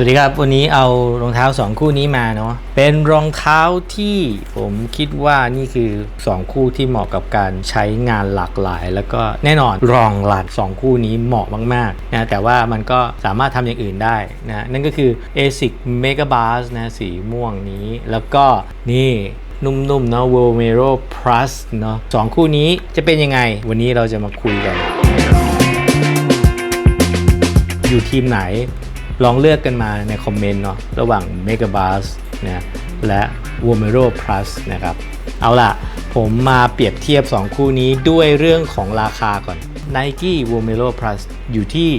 สวัสดีครับ วันนี้เอารองเท้า 2 คู่นี้มาเนาะเป็นรองเท้าที่ผมคิดว่านี่คือ 2 คู่ที่เหมาะกับการใช้งานหลากหลาย แล้วก็แน่นอนรองรัด2คู่นี้เหมาะมากๆนะแต่ว่ามันก็สามารถทำอย่างอื่นได้นะนั่นก็คือ ASIC Mega Bars นะสีม่วงนี้ แล้วก็นี่นุ่มๆเนาะ w o l m e r o Plus เนาะสองคู่นี้จะเป็นยังไง วันนี้เราจะมาคุยกัน อยู่ทีมไหน ลองเลือกกันมาในคอมเมนต์เนาะระหว่าง m e g a b u s นะและ w o m e r o Plus นะครับ เอาล่ะ ผมมาเปรียบเทียบ 2 คู่นี้ด้วยเรื่องของราคาก่อน Nike w o m e r o Plus อยู่ที่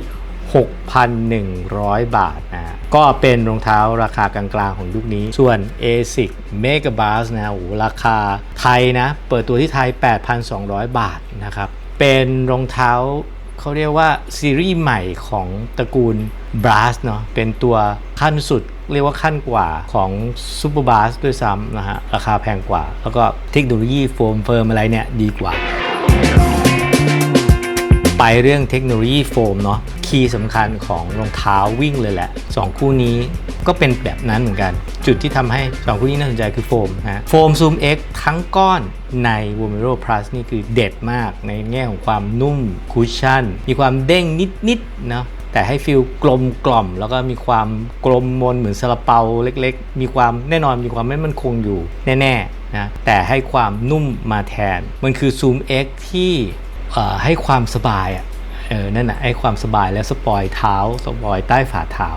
6,100 บาทนะ ก็เป็นรองเท้าราคากลางๆของยุคนี้ ส่วน ASIC Mega b u s นะโอ้ราคาไทยนะ เปิดตัวที่ไทย 8,200 บาทนะครับ เป็นรองเท้า เขาเรียกว่าซีรีส์ใหม่ของตระกูลบรัสเนาะเป็นตัวขั้นสุดเรียกว่าขั้นกว่าของซูเปอร์บัสด้วยซ้ำนะฮะ ราคาแพงกว่า แล้วก็เทคโนโลยีโฟมเฟิร์มอะไรเนี่ยดีกว่า ไปเรื่องเทคโนโลยีโฟมเนาะคีย์สำคัญของรองเท้าวิ่งเลยแหละ 2 คู่นี้ก็เป็นแบบนั้นเหมือนกัน จุดที่ทำให้ 2 คู่นี้น่าสนใจคือโฟมนะโฟม Zoom X ทั้งก้อนใน w o m e r o Plus นี่คือเด็ดมากในแง่ของความนุ่มคุชชั่น มีความเด้งนิดๆเนาะแต่ให้ฟิลกลมกล่อม แล้วก็มีความกลมมนเหมือนซาลาเปาเล็กๆ มีความแน่นอนมีความไม่มั่นคงอยู่แน่ๆนะแต่ให้ความนุ่มมาแทน มันคือ Zoom X ที่เอ่ ให้ความสบายอะเออนั่นนะไอความสบายและสปอยเท้า สปอยใต้ฝ่าเท้า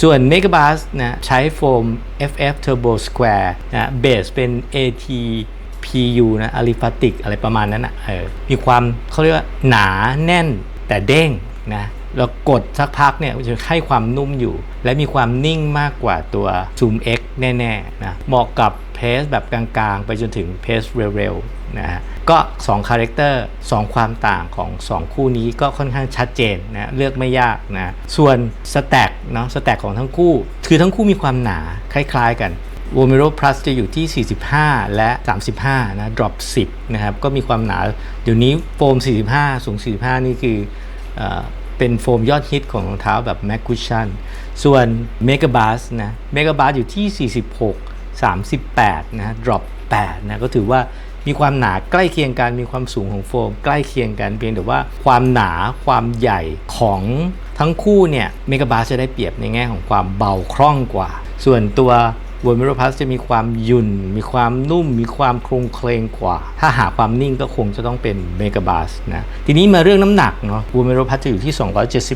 ส่วน Mega b u s นะใช้โฟม FF Turbo Square นะเบสเป็น ATPU นะ Aliphatic อะไรประมาณนั้นนะเออมีความเขาเรียกว่าหนาแน่นแต่เด้งนะแล้วกดสักพักเนี่ยจะให้ความนุ่มอยู่ และมีความนิ่งมากกว่าตัว Zoom X แน่ๆนะเหมาะกับเพสแบบกลางๆ ไปจนถึงเพสเร็วๆนะฮะ ก็2คาแรคเตอร์2ความต่างของ 2 คู่นี้ก็ค่อนข้างชัดเจนนะเลือกไม่ยากนะส่วนสแต็กเนาะสแต็กของทั้งคู่ คือทั้งคู่มีความหนาคล้ายๆกัน w o m e r o Plus จะอยู่ที่ 45 และ 35 นะ drop 10 นะครับ ก็มีความหนา เดี๋ยวนี้โฟม 45 สูง 45 นี่คือเอเป็นโฟมยอดฮิตของรองเท้าแบบ Mac Cushion ส่วน Mega b u s นะ Mega b u s อยู่ที่ 46 38 นะ drop 8นะ ก็ถือว่า มีความหนาใกล้เคียงกัน มีความสูงของโฟม ใกล้เคียงกันเพียงแต่ว่าความหนาความใหญ่ของทั้งคู่เนี่ยเมกะบาสจะได้เปรียบในแง่ของความเบาคล่องกว่า ส่วนตัว w o m e r o Plus จะมีความยุ่น มีความนุ่ม มีความโครงเคลงกว่า ถ้าหาความนิ่งก็คงจะต้องเป็น Mega b u s นะ ทีนี้มาเรื่องน้ำหนักเนาะ w o m e r o Plus จะอยู่ที่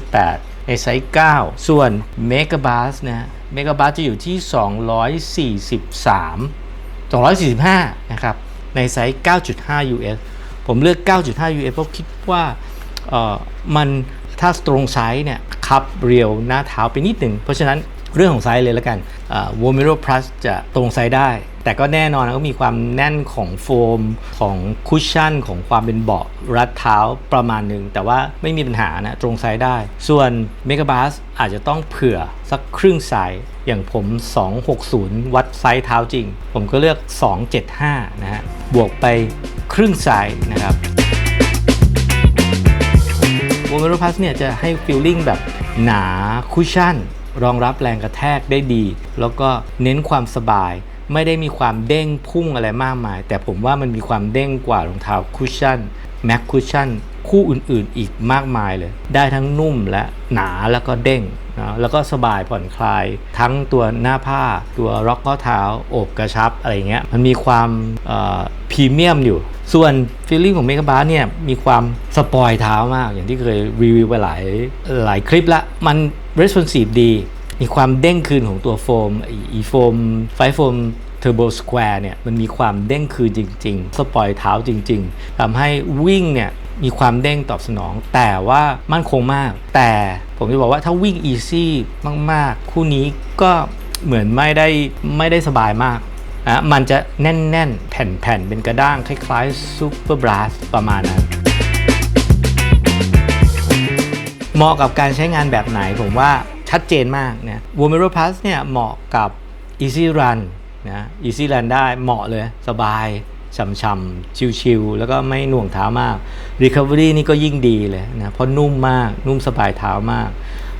278 ในไซส์ 9 ส่วน Mega b u s นะ Mega b u s จะอยู่ที่ 243 245 นะครับ ในไซส์ 9.5 US ผมเลือก 9.5 US เพราะคิดว่ามันถ้าตรงไซส์เนี่ยคับเรียวหน้าเท้าไปนิดหนึ่งเพราะฉะนั้น เรื่องของไซส์เลยแล้วกันวอร์มิโรพลัสจะตรงไซส์ได้ แต่ก็แน่นอนก็มีความแน่นของโฟมของคุชชั่น ของความเป็นเบาะรัดเท้าประมาณหนึ่ง แต่ว่าไม่มีปัญหานะ ตรงไซส์ได้ ส่วนเมก a บ u s อาจจะต้องเผื่อสักครึ่งไซส์อย่างผม 260 วัดไซส์เท้าจริง ผมก็เลือก 275 นะฮะบวกไปครึ่งไซส์นะครับโมเมโรพลัสเนี่ยจะให้ฟีลลิ่งแบบหนาคุชชั่น รองรับแรงกระแทกได้ดี แล้วก็เน้นความสบาย ไม่ได้มีความเด้งพุ่งอะไรมากมาย แต่ผมว่ามันมีความเด้งกว่ารองเท้าคุชชั่นแม็กคุชชั่นคู่อื่นๆอีกมากมายเลย ได้ทั้งนุ่มและหนาแล้วก็เด้งนะแล้วก็สบายผ่อนคลาย ทั้งตัวหน้าผ้า ตัวร็อกข้อเท้าโอบกระชับอะไรเงี้ยมันมีความพรีเมียมอยู่ ส่วนฟีลลิ่งของเมก a บาสเนี่ยมีความสปอยเท้ามาก อย่างที่เคยรีวิวไปหลายหลายคลิปละมัน responsive ดี มีความเด้งคืนของตัวโฟมอีโฟมไฟโฟมเทอร์โบสแควร์เนี่ยมันมีความเด้งคืนจริง ๆ สปอยเท้าจริง ๆทำให้วิ่งเนี่ยมีความเด้งตอบสนอง แต่ว่ามั่นคงมาก แต่ผมจะบอกว่าถ้าวิ่งอีซี่มาก ๆ คู่นี้ก็เหมือนไม่ได้ไม่ได้สบายมากอะมันจะแน่น ๆ แผ่น ๆ เป็นกระด้าง คล้าย ๆซูเปอร์บลัสประมาณนั้น เหมาะกับการใช้งานแบบไหนผมว่าชัดเจนมากนะ w o m e r o Plus เนี่ยเหมาะกับ Easy Run นะ Easy Run ได้เหมาะเลยสบายช่ำๆชิวๆแล้วก็ไม่หน่วงเท้ามาก Recovery นี่ก็ยิ่งดีเลยนะเพราะนุ่มมากนุ่มสบายเท้ามาก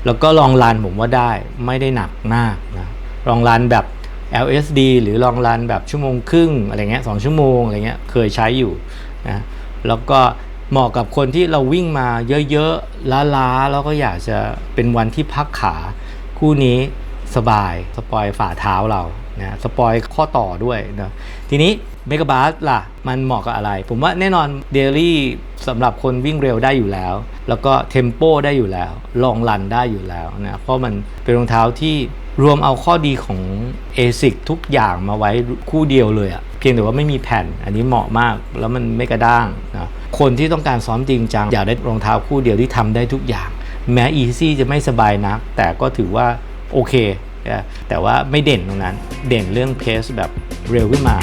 แล้วก็ลองรันผมว่าได้ไม่ได้หนักมากนะลองรันแบบ LSD หรือลองรันแบบชั่วโมงครึ่งอะไรเงี้ยสองชั่วโมงอะไรเงี้ยเคยใช้อยู่นะแล้วก็ เหมาะกับคนที่เราวิ่งมาเยอะๆ ล้าๆ แล้วก็อยากจะเป็นวันที่พักขา คู่นี้สบาย สปอยฝ่าเท้าเรานะสปอยข้อต่อด้วยนะทีนี้เมกะบาสล่ะ มันเหมาะกับอะไร ผมว่าแน่นอนเดลี่สำหรับคนวิ่งเร็วได้อยู่แล้ว แล้วก็เทมโปได้อยู่แล้ว ลองรันได้อยู่แล้วนะเพราะมันเป็นรองเท้าที่รวมเอาข้อดีของ ASIC ทุกอย่างมาไว้คู่เดียวเลยอะเพียงแต่ว่าไม่มีแผ่น อันนี้เหมาะมากแล้วมันไม่กระด้างนะคนที่ต้องการซ้อมจริงจัง อยากได้รองเท้าคู่เดียวที่ทำได้ทุกอย่าง แม้ Easy จะไม่สบายนัก แต่ก็ถือว่าโอเค แต่ว่าไม่เด่นตรงนั้น เด่นเรื่องเพสแบบเร็วขึ้นมา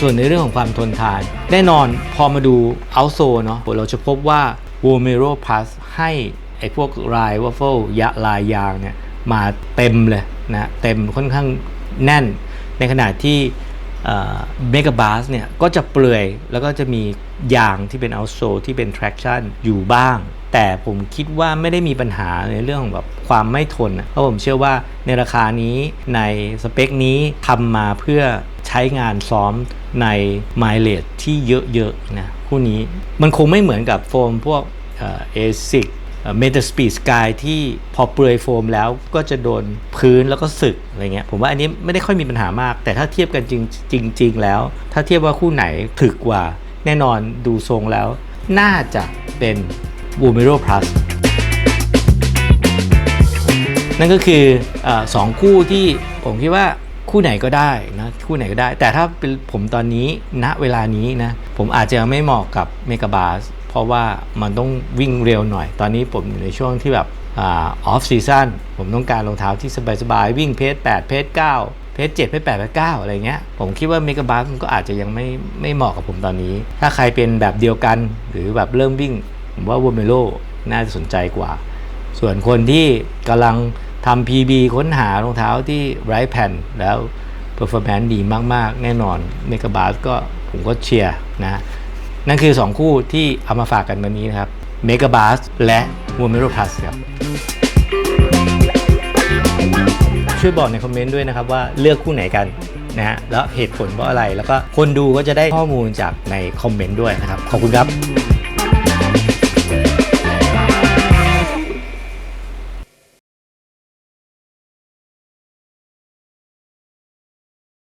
ส่วนในเรื่องของความทนทาน แน่นอนพอมาดูเอาโซเนาะเราจะพบว่า w o m e r o Plus ให้ไอ้พวกลายวัฟเฟิลยะลายยางเนี่ยมาเต็มเลยนะเต็มค่อนข้างแน่น ในขณะที่ เมกะบาสเนี่ยก็จะเปลือยแล้วก็จะมียางที่เป็น out s o ที่เป็น traction อยู่บ้าง แต่ผมคิดว่าไม่ได้มีปัญหาในเรื่องของแบบความไม่ทนนะเพราะผมเชื่อว่าในราคานี้ในสเปคนี้ทำมาเพื่อใช้งานซ้อมในไมเล e ที่เยอะๆนะคู่นี้มันคงไม่เหมือนกับโฟมพวกเอซิก เมตาสปีดสกายที่พอเปลือยโฟมแล้วก็จะโดนพื้นแล้วก็สึกอะไรเงี้ยผมว่าอันนี้ไม่ได้ค่อยมีปัญหามาก แต่ถ้าเทียบกันจริงจริงแล้ว ถ้าเทียบว่าคู่ไหนถึกกว่า แน่นอนดูทรงแล้ว น่าจะเป็น w o m e r o Plus นั่นก็คืออสองคู่ที่ผมคิดว่าคู่ไหนก็ได้นะคู่ไหนก็ได้ แต่ถ้าเป็นผมตอนนี้ณเวลานี้นะผมอาจจะไม่เหมาะกับเมก a บาส เพราะว่ามันต้องวิ่งเร็วหน่อย ตอนนี้ผมอยู่ในช่วงที่แบบออฟซีซั n ผมต้องการรองเท้าที่สบายๆ วิ่งเพจ8เพจ9เพจ7เพจ8เพจ9อะไรเงี้ย ผมคิดว่าเมก a บาสมันก็อาจจะยังไม่ไม่เหมาะกับผมตอนนี้ ถ้าใครเป็นแบบเดียวกันหรือแบบเริ่มวิ่ง ผมว่าวอเมโลน่าจะสนใจกว่า ส่วนคนที่กำลังทำ PB ค้นหารองเท้าที่ไร้แผ่นแล้ว performance ดีมากๆ แน่นอนเมก a บาสก็ผมก็เชียร์นะ นั่นคือ 2 คู่ที่เอามาฝากกันวันนี้นะครับเมก a บาสและ w o m e r o Plus ครับช่วยบอกในคอมเมนต์ด้วยนะครับว่าเลือกคู่ไหนกันนะฮะแล้วเหตุผลเพราะอะไร แล้วก็คนดูก็จะได้ข้อมูลจากในคอมเมนต์ด้วยนะครับ ขอบคุณครับ